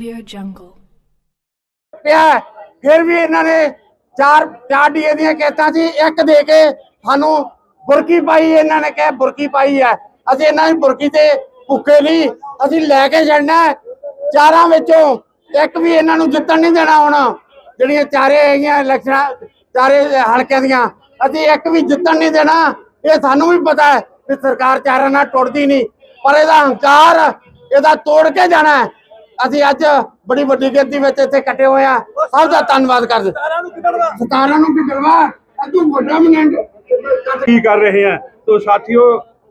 Audio Jungle. ਪਿਆ ਹੈ। ਫਿਰ ਵੀ ਇਹਨਾਂ ਨੇ ਚਾਰ ਚਾਰ ਡੀਏ ਦੀਆਂ ਕਿਸ਼ਤਾਂ ਸੀ, ਇੱਕ ਦੇ ਕੇ ਸਾਨੂੰ ਬੁਰਕੀ ਪਾਈ, ਇਹਨਾਂ ਨੇ ਕਿਹਾ ਬੁਰਕੀ ਪਾਈ ਹੈ ਅਸੀਂ ਇਹਨਾਂ ਦੀ ਬੁਰਕੀ ਤੇ ਭੁੱਖੇ ਨਹੀਂ ਅਸੀਂ ਲੈ ਕੇ ਛੱਡਣਾ ਹੈ। ਚਾਰਾਂ ਵਿੱਚੋਂ ਇੱਕ ਵੀ ਇਹਨਾਂ ਨੂੰ ਜਿੱਤਣ ਨਹੀਂ ਦੇਣਾ ਹੁਣ ਜਿਹੜੀਆਂ ਚਾਰੇ ਹੈਗੀਆਂ ਇਲੈਕਸ਼ਨਾਂ ਚਾਰੇ ਹਲਕਿਆਂ ਦੀਆਂ, ਅਸੀਂ ਇੱਕ ਵੀ ਜਿੱਤਣ ਨਹੀਂ ਦੇਣਾ ਇਹ ਸਾਨੂੰ ਵੀ ਪਤਾ ਹੈ ਕਿ ਸਰਕਾਰ ਚਾਰਾਂ ਨਾਲ ਟੁੱਟਦੀ ਨਹੀਂ ਪਰ ਇਹਦਾ ਹੰਕਾਰ, ਇਹਦਾ ਤੋੜ ਕੇ ਜਾਣਾ ਹੈ ਅਸੀਂ ਅੱਜ ਬੜੀ ਵੱਡੀ ਗਿਣਤੀ ਵਿੱਚ ਇੱਥੇ ਇਕੱਠੇ ਹੋਏ ਆ ਸਭ ਦਾ ਧੰਨਵਾਦ ਕਰਦੇ ਸਾਰਿਆਂ ਨੂੰ ਕਿਦੜਵਾ ਸਤਾਰਾਂ ਨੂੰ ਕੀ ਕਰਵਾ ਤੂੰ ਵੱਡਾ ਮਨੈਂਡ ਕੀ ਕਰ ਰਹੇ ਆ? ਤੋ ਸਾਥੀਓ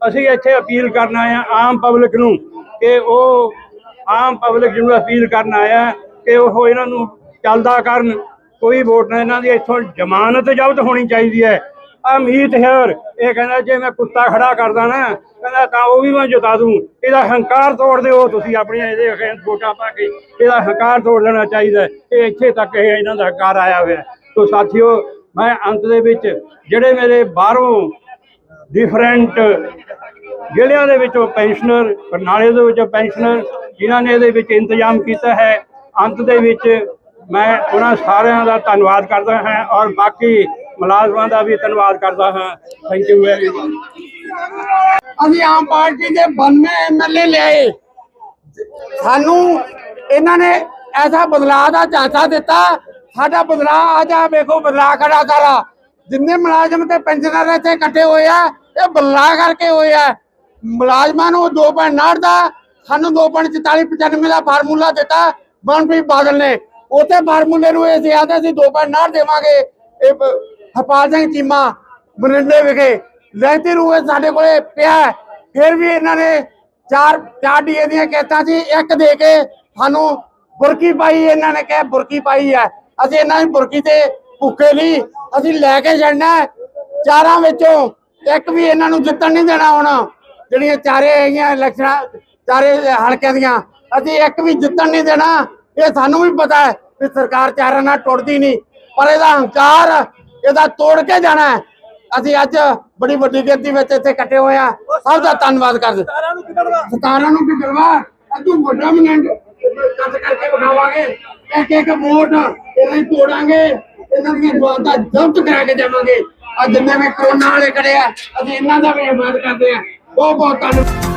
ਅਸੀਂ ਇੱਥੇ ਅਪੀਲ ਕਰਨ ਆਏ ਆ ਆਮ ਪਬਲਿਕ ਨੂੰ ਕਿ ਉਹ ਆਮ ਪਬਲਿਕ ਨੂੰ ਅਪੀਲ ਕਰਨ ਆਇਆ ਕਿ ਉਹ ਇਹਨਾਂ ਨੂੰ ਚੱਲਦਾ ਕਰਨ। ਕੋਈ ਵੋਟ ਨਾ ਇਹਨਾਂ ਦੀ ਇੱਥੋਂ ਜ਼ਮਾਨਤ ਜ਼ਬਤ ਹੋਣੀ ਚਾਹੀਦੀ ਹੈ। ਅਮੀਤ ਹੈਰ ਇਹ ਕਹਿੰਦਾ ਜੇ ਮੈਂ ਕੁੱਤਾ ਖੜਾ ਕਰਦਾ ਨਾ, ਕਹਿੰਦਾ ਤਾਂ ਉਹ ਵੀ ਮੈਂ ਜਿਤਾ ਦੂੰ ਇਹਦਾ ਹੰਕਾਰ ਤੋੜ ਦਿਓ, ਤੁਸੀਂ ਆਪਣੀਆਂ ਇਹਦੇ ਅਖੇਰ ਵੋਟਾਂ ਪਾ ਕੇ ਇਹਦਾ ਹੰਕਾਰ ਤੋੜ ਲੈਣਾ ਚਾਹੀਦਾ ਇਹ ਇੱਥੇ ਤੱਕ ਇਹ ਇਹਨਾਂ ਦਾ ਹੰਕਾਰ ਆਇਆ ਹੋਇਆ ਹੈ। ਸਾਥੀਓ, ਮੈਂ ਅੰਤ ਦੇ ਵਿੱਚ ਜਿਹੜੇ ਮੇਰੇ ਬਾਹਰੋਂ ਡਿਫਰੈਂਟ ਜ਼ਿਲ੍ਹਿਆਂ ਦੇ ਵਿੱਚੋਂ ਪੈਨਸ਼ਨਰ ਬਰਨਾਲੇ ਦੇ ਵਿੱਚੋਂ ਪੈਨਸ਼ਨਰ ਜਿਨ੍ਹਾਂ ਨੇ ਇਹਦੇ ਵਿੱਚ ਇੰਤਜ਼ਾਮ ਕੀਤਾ ਹੈ, ਅੰਤ ਦੇ ਵਿੱਚ ਮੈਂ ਉਹਨਾਂ ਸਾਰਿਆਂ ਦਾ ਧੰਨਵਾਦ ਕਰਦਾ ਹਾਂ ਔਰ ਬਾਕੀ ਮੁਲਾਜ਼ਮਾਂ ਦਾ ਵੀ ਧੰਨਵਾਦ ਕਰਦਾ ਹਾਂ। ਥੈਂਕ ਯੂ ਵੈਰੀ ਅਸੀਂ ਆਮ ਪਾਰਟੀ ਦੇ 92 ਐਮਐਲਏ ਲਿਆਏ। ਸਾਨੂੰ ਇਹਨਾਂ ਨੇ ਐਸਾ ਬਦਲਾਅ ਦਾ ਝਾਂਸਾ ਦਿੱਤਾ। ਸਾਡਾ ਬਦਲਾਅ ਅੱਜ ਆ ਵੇਖੋ, ਬਦਲਾਅ ਖੜਾ ਸਾਰਾ। ਜਿੰਨੇ ਮੁਲਾਜ਼ਮ ਤੇ ਪੈਨਸ਼ਨਰ ਇੱਥੇ ਇਕੱਠੇ ਹੋਏ ਆ, ਇਹ ਬਦਲਾਅ ਕਰਕੇ ਹੋਏ ਆ। ਮੁਲਾਜ਼ਮਾਂ ਨੂੰ 2.9 ਦਾ, ਸਾਨੂੰ 2.44 95 ਦਾ ਫਾਰਮੂਲਾ ਦਿੱਤਾ ਮਨਪ੍ਰੀਤ ਬਾਦਲ ਨੇ। ਉਥੇ ਫਾਰਮੂਲੇ ਨੂੰ ਇਹ ਜ਼ਿਆਦਾ ਸੀ 2.9 ਦੇਵਾਂਗੇ। ਇਹ ਹਰਪਾਲ ਸਿੰਘ ਚੀਮਾ ਮਰਿੰਡੇ ਵਿਖੇ। ਲੈਤੀ ਰੂਏ ਸਾਡੇ ਕੋਲੇ ਪਿਆ ਫਿਰ ਵੀ ਇਹਨਾਂ ਨੇ ਚਾਰ ਚਾਰ ਡੀਏ ਦੀਆਂ ਕਿਸ਼ਤਾਂ ਸੀ। ਇੱਕ ਦੇ ਕੇ ਸਾਨੂੰ ਬੁਰਕੀ ਪਾਈ, ਇਹਨਾਂ ਨੇ ਕਿਹਾ ਬੁਰਕੀ ਪਾਈ ਹੈ। ਅਸੀਂ ਇਹਨਾਂ ਦੀ ਬੁਰਕੀ ਤੇ ਭੁੱਖੇ ਨਹੀਂ। ਅਸੀਂ ਲੈ ਕੇ ਛੱਡਣਾ ਚਾਰਾਂ ਵਿੱਚੋਂ ਇੱਕ ਵੀ ਇਹਨਾਂ ਨੂੰ ਜਿੱਤਣ ਨਹੀਂ ਦੇਣਾ ਹੁਣ। ਜਿਹੜੀਆਂ ਚਾਰੇ ਹੈਗੀਆਂ ਇਲੈਕਸ਼ਨਾਂ, ਚਾਰੇ ਹਲਕਿਆਂ ਦੀਆਂ, ਅਸੀਂ ਇੱਕ ਵੀ ਜਿੱਤਣ ਨਹੀਂ ਦੇਣਾ। ਇਹ ਸਾਨੂੰ ਵੀ ਪਤਾ ਹੈ ਕਿ ਸਰਕਾਰ ਚਾਰਾਂ ਨਾਲ ਟੁੱਟਦੀ ਨਹੀਂ। ਪਰ ਇਹਦਾ ਹੰਕਾਰ ਇਹਦਾ ਤੋੜ ਕੇ ਜਾਣਾ ਹੈ। ਅਸੀਂ ਅੱਜ ਬੜੀ ਵੱਡੀ ਗਿਣਤੀ ਵਿੱਚ ਇੱਥੇ ਇਕੱਠੇ ਹੋਏ ਆ ਸਭ ਦਾ ਧੰਨਵਾਦ ਕਰਦੇ ਸਤਾਰਾਂ ਨੂੰ ਕੀ ਕਰਵਾ ਤੂੰ ਵੱਡਾ ਮਨੈਂਡ ਕੱਟ ਕਰਕੇ ਵਿਖਾਵਾਂਗੇ। ਇੱਕ ਇੱਕ ਵੋਟ ਇਹਨਾਂ ਤੋੜਾਂਗੇ। ਇਹਨਾਂ ਦੀਆਂ ਜਵਾਬਾਂ ਜ਼ਬਤ ਕਰਾ ਕੇ ਜਾਵਾਂਗੇ ਆ ਜਿੰਨੇ ਵੀ ਕਰੋਨਾ ਵਾਲੇ ਖੜੇ ਆ। ਅਸੀਂ ਇਹਨਾਂ ਦਾ ਵੀ ਹਮਾਇਤ ਕਰਦੇ ਆ ਬਹੁਤ ਬਹੁਤ ਧੰਨਵਾਦ।